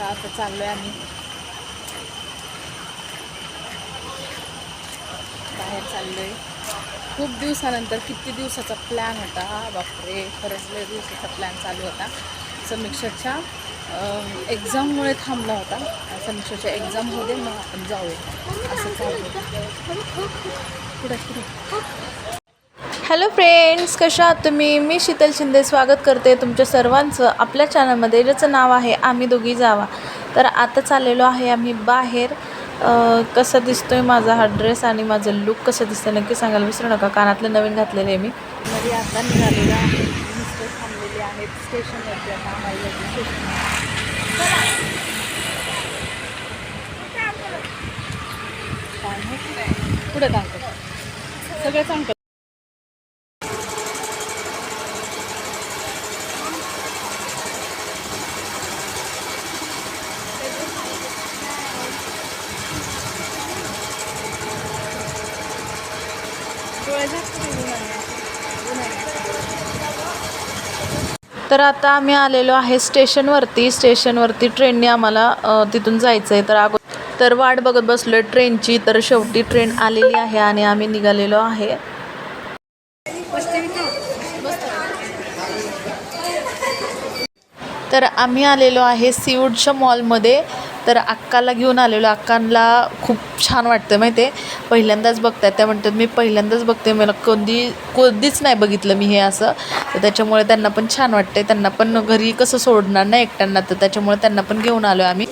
चला आता आहे आम्ही. बाहेर चाललोय. खूप दिवसानंतर किती दिवसाचा प्लॅन होता? बापरे. खरंच लय दिवसाचा प्लॅन चालू होता. समीक्षाच्या एक्झाममुळे थांबला होता. समीक्षाच्या एक्झाममध्ये मग आपण जाऊया. असं चालू होतं. पुढे पुढे. हॅलो फ्रेंड्स कशा आहात तुम्ही? मी शीतल शिंदे. स्वागत करते तुमच्या सर्वांचं आपल्या चॅनलमध्ये ज्याचं नाव आहे आम्ही दोघी जावा. तर आता चाललेलो आहे आम्ही बाहेर. कसं दिसतो आहे माझा हा ड्रेस आणि माझं लुक कसं दिसतं नक्की सांगायला विसरू नका. कानातलं नवीन घातलेलं आहे मी. मध्ये आता निघालेलं आहे. मिस्टर थांबलेले आहेत. स्टेशनवरती आता आम्हाला स्टेशन पुढे सांगतो. सगळं सांगतो. तर आता आम्ही आलेलो आहे स्टेशनवरती. स्टेशनवरती ट्रेनने आम्हाला तिथून जायचं आहे तर अगो तर वाट बघत बसलो आहे ट्रेनची तर शेवटी ट्रेन आलेली आहे आणि आम्ही निघालेलो आहे. तर आम्ही आलेलो आहे सीवूडच्या मॉलमध्ये तर अक्काला घेऊन आलेलो. अक्कांना खूप छान वाटतं माहिती आहे पहिल्यांदाच बघतात त्या म्हणतात मी पहिल्यांदाच बघते मला कधी कधीच नाही बघितलं मी हे असं. तर त्याच्यामुळे त्यांना पण छान वाटते त्यांना पण घरी कसं सोडणार नाही एकट्यांना. तर त्याच्यामुळे त्यांना पण घेऊन आलो आम्ही.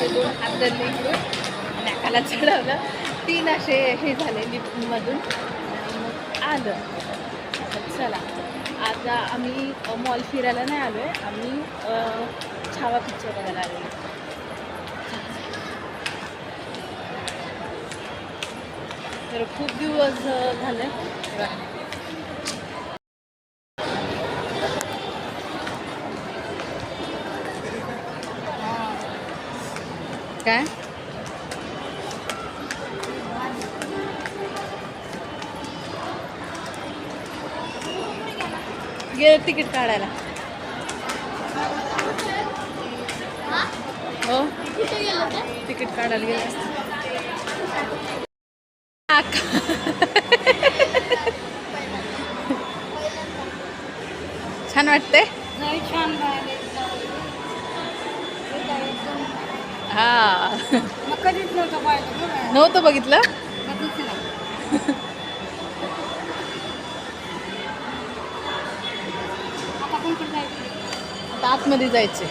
असे दोन हात धरले इकडून नाकाला चढवलं. तीन असे हे झाले लिफ्टमधून. मग आलं चला. आता आम्ही मॉल फिरायला नाही आलो आहे आम्ही छावा पिक्चर बघायला आलेलो तर खूप दिवस अ, झाले काय गे तिकीट काढायला हो? तिकीट काढायला गेले असते छान वाटते. हा. नव्हतं बघितलं कधीच नाही. आता कोणकडे जायचं? आता आतमध्ये जायचे.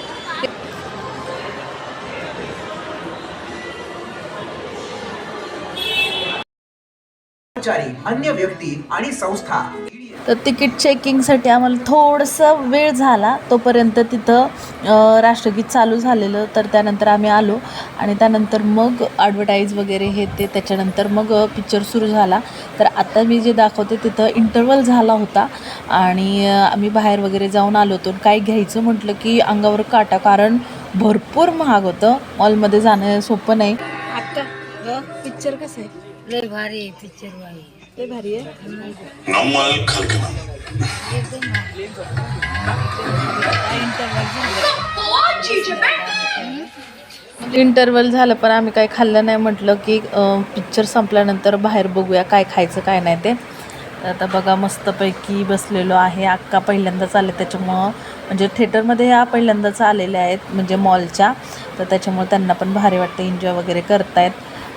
कर्मचारी अन्य व्यक्ती आणि संस्था. तर तिकीट चेकिंगसाठी आम्हाला थोडंसं वेळ झाला. तोपर्यंत तिथं राष्ट्रगीत चालू झालेलं. तर त्यानंतर आम्ही आलो आणि त्यानंतर मग ॲडव्हर्टाईज वगैरे हे ते त्याच्यानंतर मग पिक्चर सुरू झाला. तर आता मी जे दाखवते तिथं इंटरवल झाला होता आणि आम्ही बाहेर वगैरे जाऊन आलो होतो. काय घ्यायचं म्हटलं की अंगावर काटा कारण भरपूर महाग होतं. मॉलमध्ये जाणं सोपं नाही. आता पिक्चर कसं आहे? लय भारी आहे पिक्चर भारी ते भारी आहे நம்மால் கற்கலாம் इंटरवल झालं पण आम्ही काही खाल्लं नाही म्हटलं की पिक्चर संपल्यानंतर बाहेर बघूया काय खायचं काय नाही ते तर आता बघा मस्तपैकी बसलेलो आहे अक्का पहिल्यांदाच आले त्याच्यामुळं म्हणजे थिएटरमध्ये ह्या पहिल्यांदाच आलेल्या आहेत म्हणजे मॉलच्या तर त्याच्यामुळे त्यांना पण भारी वाटतं एन्जॉय वगैरे करतायत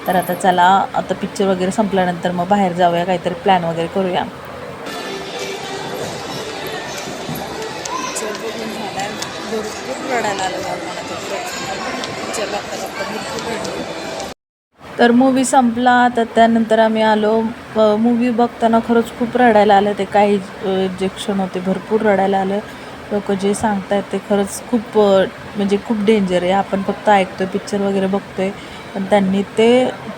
तर आता चला आता पिक्चर वगैरे संपल्यानंतर मग बाहेर जाऊया काहीतरी प्लॅन वगैरे करूया. तर मूवी संपला तर त्यानंतर आम्ही आलो. मूवी बघताना खरंच खूप रडायला आलं. ते काही जे क्षण होते भरपूर रडायला आलं. लोक जे सांगतायत ते खरंच खूप म्हणजे खूप डेंजर आहे. आपण फक्त ऐकतोय पिक्चर वगैरे बघतोय. पण त्यांनी ते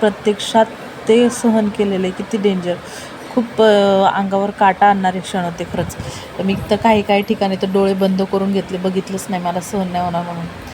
प्रत्यक्षात ते सहन केलेलं आहे किती डेंजर खूप अंगावर काटा आणणारे क्षण होते खरंच. मी तर काही काही ठिकाणी तर डोळे बंद करून घेतले बघितलंच नाही मला सहन नाही होणार म्हणून.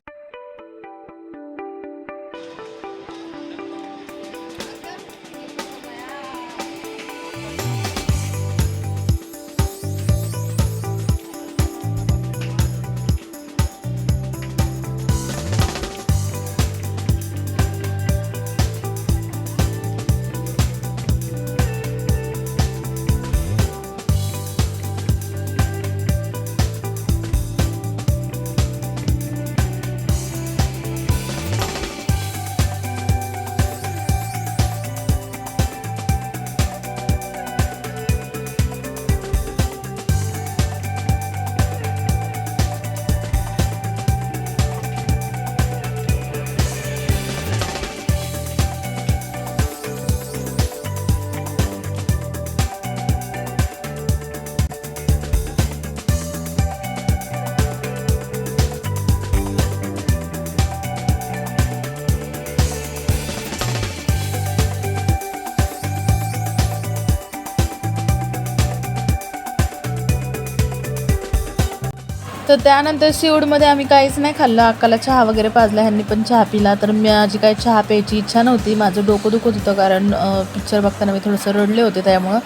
तर त्यानंतर शिवडमध्ये आम्ही काहीच नाही खाल्लं. अक्काला चहा वगैरे पाजला ह्यांनी पण चहा पिला. तर माझी काही चहा प्यायची इच्छा नव्हती. माझं डोकं दुखत होतं कारण पिक्चर बघताना मी थोडंसं रडले होते त्यामुळं.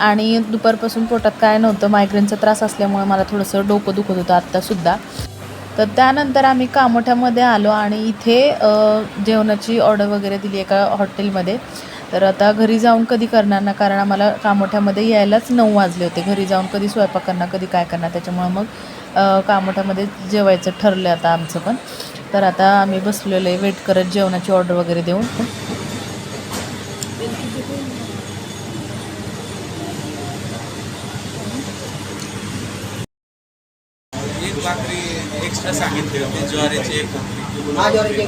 आणि दुपारपासून पोटात काय नव्हतं मायग्रेनचा त्रास असल्यामुळे मला थोडंसं डोकं दुखत होतं आत्तासुद्धा तर त्यानंतर आम्ही कामोठ्यामध्ये आलो आणि इथे जेवणाची ऑर्डर वगैरे दिली एका हॉटेलमध्ये तर आता घरी जाऊन कधी करणार ना कारण आम्हाला कामोठ्यामध्ये यायलाच नऊ वाजले होते. घरी जाऊन कधी स्वयंपाक करणार कधी काय करणार त्याच्यामुळं मग अ, कामोठ्यामध्ये जेवायचं ठरलं आता आमचं पण. तर आता आम्ही बसलेलो आहे वेट करत जेवणाची ऑर्डर वगैरे देऊन. एक भाकरी एक्स्ट्रा सांगितली होती ज्वारीची एक भाकरी.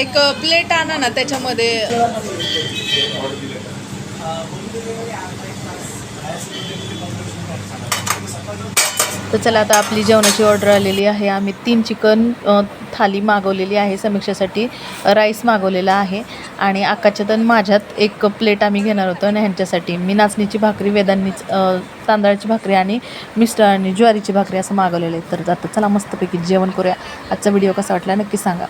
एक प्लेट आणा ना त्याच्यामध्ये. तर चला आता आपली जेवणाची ऑर्डर आलेली आहे. आम्ही तीन चिकन थाली मागवलेली आहे समीक्षेसाठी. राईस मागवलेला आहे. आणि आकाच्यात आणि माझ्यात एक प्लेट आम्ही घेणार होतो आणि ह्यांच्यासाठी. मी नाचणीची भाकरी वेदांनीच तांदळाची भाकरी आणि मिस्टरांनी ज्वारीची भाकरी असं मागवलेलं आहे. तर आता चला मस्तपैकी जेवण करूया. आजचा व्हिडिओ कसा वाटला नक्की सांगा.